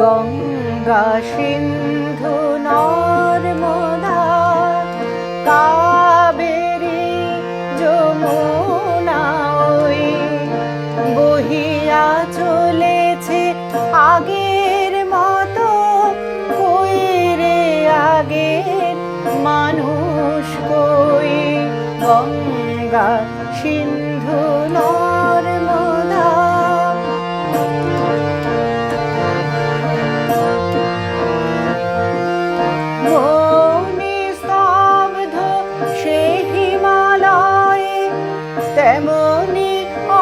গঙ্গা সিন্ধু নর্মদা কাবেরী যমুনা ওই বহিয়া চলেছে আগের মতো, কই আগের মানুষ কই? গঙ্গা সিন্ধু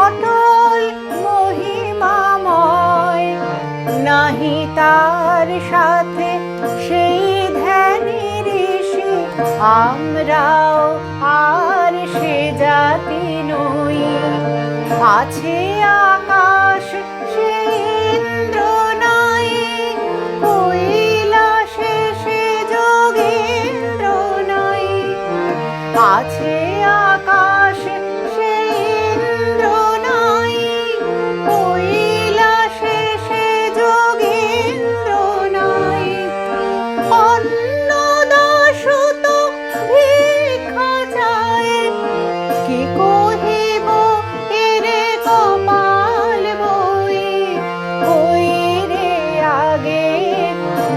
অটল মহিমাময়। নাহি তার সাথে সেই ধ্যানী ঋষি, আমরাও আর সে জাতি নই। আছে আকাশ আছে আকাশ সে ইন্দ্র নাই কৈলাসে সে যোগেন্দ্র নাই অন্নদাসুত ভিক্ষা চায়, কি কহিব এরে কপাল বই ওই রে আগে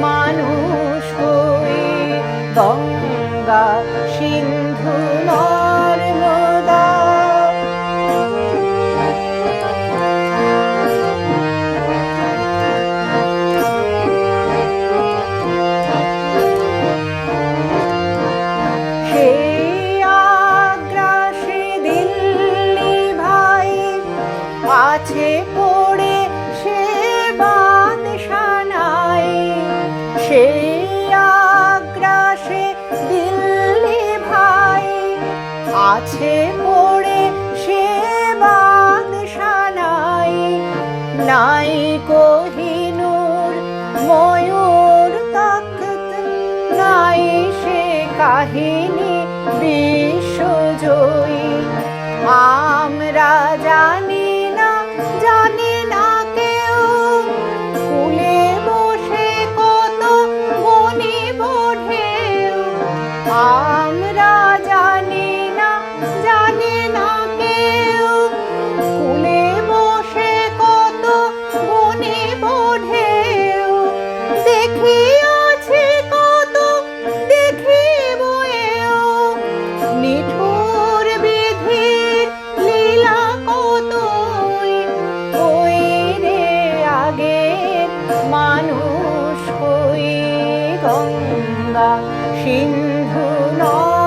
মানুষ কই? গঙ্গা আছে পড়ে সে বাদশানাই। নাই কোহিনুর ময়ূর তখত নাই সে কাহিনী বিশ্বজয়ী। আমরা সিন্ধু নর্মদা